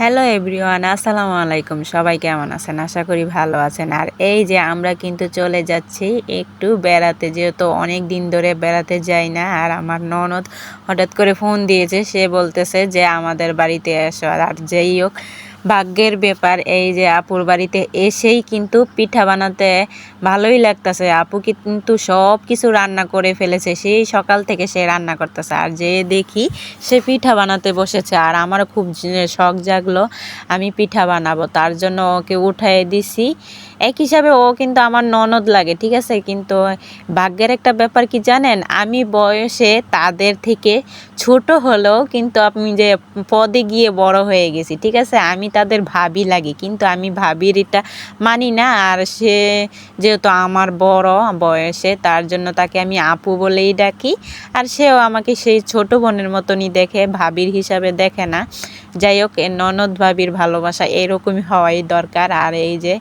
Hello everyone আসসালামু আলাইকুম। সবাই কেমন আছেন? আশা করি ভালো আছেন। আর এই যে আমরা কিন্তু চলে যাচ্ছি একটু বেড়াতে, যেহেতু অনেক দিন ধরে বেড়াতে যাই না, আর আমার ননদ হঠাৎ করে ফোন দিয়েছে। সে বলতেছে যে আমাদের বাড়িতে এসো, আর যেই হোক ভাগ্যের ব্যাপার, এই যে আপুর বাড়িতে এসেই কিন্তু পিঠা বানাতে ভালোই লাগতেছে। আপু কিন্তু সব কিছু রান্না করে ফেলেছে, সেই সকাল থেকে সে রান্না করতেছে। আর যে দেখি সে পিঠা বানাতে বসেছে, আর আমারও খুব শখ জাগলো আমি পিঠা বানাবো। তার জন্য ওকে উঠাই দিছি। এক হিসাবে ও কিন্তু আমার ননদ লাগে, ঠিক আছে? কিন্তু ভাগ্যের একটা ব্যাপার কি জানেন? আমি বয়সে তাদের থেকে ছোট হলেও কিন্তু আমি যে পদে গিয়ে বড় হয়ে গেছি, ঠিক আছে? আমি তাদের ভাবি লাগে, কিন্তু আমি ভাবির এটা মানি না। আর সে যেহেতু আমার বড় বয়সে, তার জন্য তাকে আমি আপু বলেই ডাকি। আর সেও আমাকে সেই ছোট বোনের মতনই দেখে, ভাবির হিসাবে দেখে না। যাই হোক ননদ ভাবির ভালোবাসা এরকমই হওয়াই দরকার। আর এই যে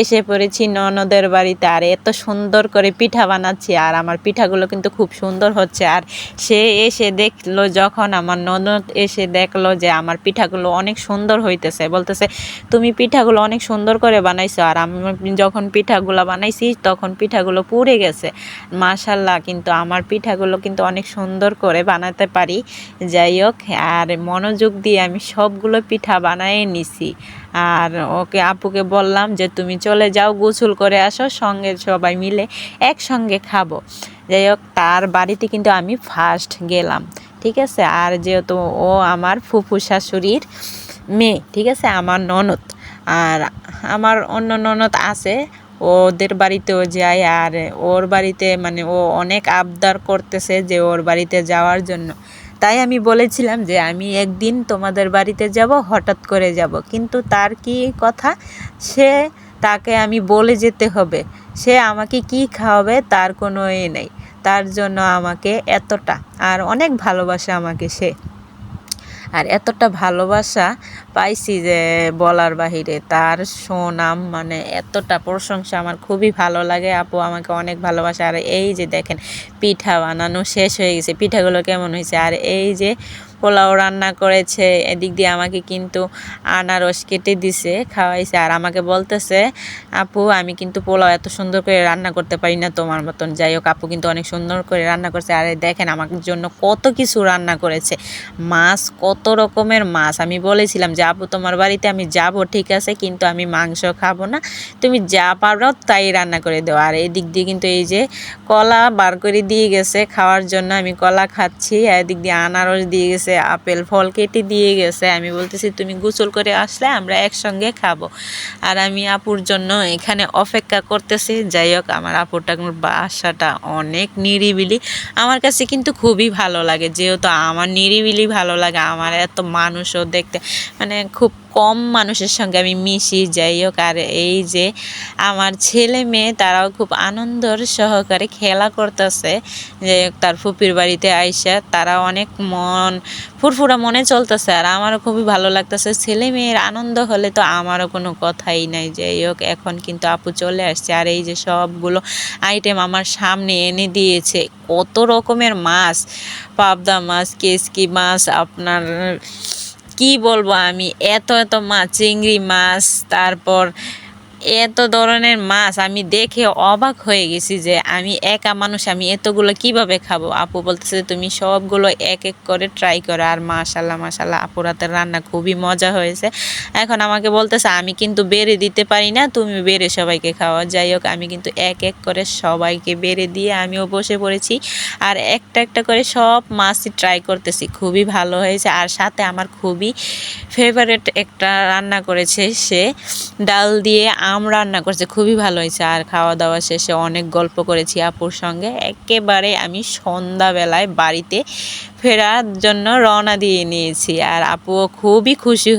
এসে পড়েছি ননদের বাড়িতে, আর এত সুন্দর করে পিঠা বানাচ্ছি, আর আমার পিঠাগুলো কিন্তু খুব সুন্দর হচ্ছে। আর সে এসে দেখল, যখন আমার ননদ এসে দেখল যে আমার পিঠাগুলো অনেক সুন্দর হইতেছে, বলতেছে, তুমি পিঠাগুলো অনেক সুন্দর করে বানাইছো। আর আমি যখন পিঠাগুলো বানাইছি, তখন পিঠাগুলো পুড়ে গেছে। মাশাল্লাহ কিন্তু আমার পিঠাগুলো কিন্তু অনেক সুন্দর করে বানাতে পারি। যাই হোক, আর মনোযোগ দিয়ে আমি সবগুলো পিঠা বানাই নিছি। আর ওকে আপুকে বললাম যে, তুমি চলে যাও, গোসল করে আসো, সঙ্গে সবাই মিলে একসঙ্গে খাব। যাই হোক, তার বাড়িতে কিন্তু আমি ফার্স্ট গেলাম, ঠিক আছে? আর যেহেতু ও আমার ফুফু শাশুড়ির মেয়ে, ঠিক আছে? আমার ননদ। আর আমার অন্য ননদ আছে, ওদের বাড়িতেও যাই। আর ওর বাড়িতে মানে ও অনেক আবদার করতেছে যে, ওর বাড়িতে যাওয়ার জন্য। তাই আমি বলেছিলাম যে আমি একদিন তোমাদের বাড়িতে যাব, হঠাৎ করে যাব। কিন্তু তার কি কথা? সে তাকে আমি বলে যেতে হবে। সে আমাকে কি খাওয়াবে তার কোনো এ নেই। তার জন্য আমাকে এতটা। আর অনেক ভালোবাসে আমাকে সে। আর এতটা ভালোবাসা পাইছি যে বলার বাহিরে। তার সুনাম মানে এতটা প্রশংসা আমার খুবই ভালো লাগে। আপু আমাকে অনেক ভালোবাসে। আর এই যে দেখেন, পিঠা বানানো শেষ হয়ে গেছে। পিঠাগুলো কেমন হয়েছে? আর এই যে পোলাও রান্না করেছে, এদিক দিয়ে আমাকে কিন্তু আনারস কেটে দিছে, খাওয়াইছে। আর আমাকে বলতেছে, আপু, আমি কিন্তু পোলাও এত সুন্দর করে রান্না করতে পারি না তোমার মতন। যাই হোক, আপু কিন্তু অনেক সুন্দর করে রান্না করছে। আর দেখেন, আমার জন্য কত কিছু রান্না করেছে। মাছ, কত রকমের মাছ। আমি বলেছিলাম যে, আপু, তোমার বাড়িতে আমি যাব, ঠিক আছে, কিন্তু আমি মাংস খাব না। তুমি যা পারো তাই রান্না করে দেও। আর এদিক দিয়ে কিন্তু এই যে কলা বার করে দিয়ে গেছে, খাওয়ার জন্য আমি কলা খাচ্ছি। এদিক দিয়ে আনারস দিয়ে গেছে। গেছে আপেল ফল কেটে দিয়ে গেছে। আমি বলতেছি, তুমি গোসল করে আসলে আমরা একসঙ্গে খাব। আর আমি আপুর জন্য এখানে অপেক্ষা করতেছি। যাই হোক, আমার আপুরটা বাসাটা অনেক নিরিবিলি। আমার কাছে কিন্তু খুবই ভালো লাগে। যেহেতু আমার নিরিবিলি ভালো লাগে, আমার এত মানুষও দেখতে মানে খুব কম মানুষের সঙ্গে আমি মিশি, যাই হোক, আর এই যে আমার ছেলে মেয়ে, তারাও খুব আনন্দর সহকারে খেলা করতেছে। যে তার ফুপির বাড়িতে আইসা তারা অনেক মন, ফুরফুরা মনে চলতেছে, আর আমারও খুবই ভালো লাগতেছে। ছেলে মেয়ের আনন্দ হলে তো আমারও কোনো কথাই নাই। যাই হোক, এখন কিন্তু আপু চলে আসছে, আর এই যে সবগুলো আইটেম আমার সামনে এনে দিয়েছে। কত রকমের মাছ, পাবদা মাছ কেসকি মাছ, আপনার কি বলব আমি? এত এত মাছ চিংড়ি মাছ তারপর এত ধরনের মাছ আমি দেখে অবাক হয়ে গেছি যে আমি একা মানুষ, আমি এতগুলো কীভাবে খাব? আপু বলতেছে তুমি সবগুলো এক এক করে ট্রাই করো। আর মাশাল্লাহ মাশাল্লাহ আপুর হাতের রান্না খুবই মজা হয়েছে। এখন আমাকে বলতেছে, আমি কিন্তু বেড়ে দিতে পারি না, তুমি বেড়ে সবাইকে খাওয়া যাই হোক, আমি কিন্তু এক এক করে সবাইকে বেড়ে দিয়ে আমিও বসে পড়েছি। আর একটা একটা করে সব মাছই ট্রাই করতেছি, খুবই ভালো হয়েছে। আর সাথে আমার খুবই ফেভারেট একটা রান্না করেছে সে, ডাল দিয়ে আম রান্না করছে, খুবই ভালো হয়েছে। আর খাওয়া দাওয়া শেষে অনেক গল্প করেছি আপুর সঙ্গে। একেবারে আমি সন্ধ্যাবেলায় বাড়িতে ফেরার জন্য রওনা দিয়ে নিয়েছি আর আপুও খুবই খুশি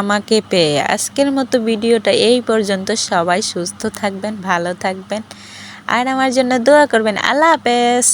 আমাকে পেয়ে। আজকের মতো ভিডিওটা এই পর্যন্ত। সবাই সুস্থ থাকবেন, ভালো থাকবেন। আর আমার জন্য দোয়া করবেন। আল্লাহ হাফেজ।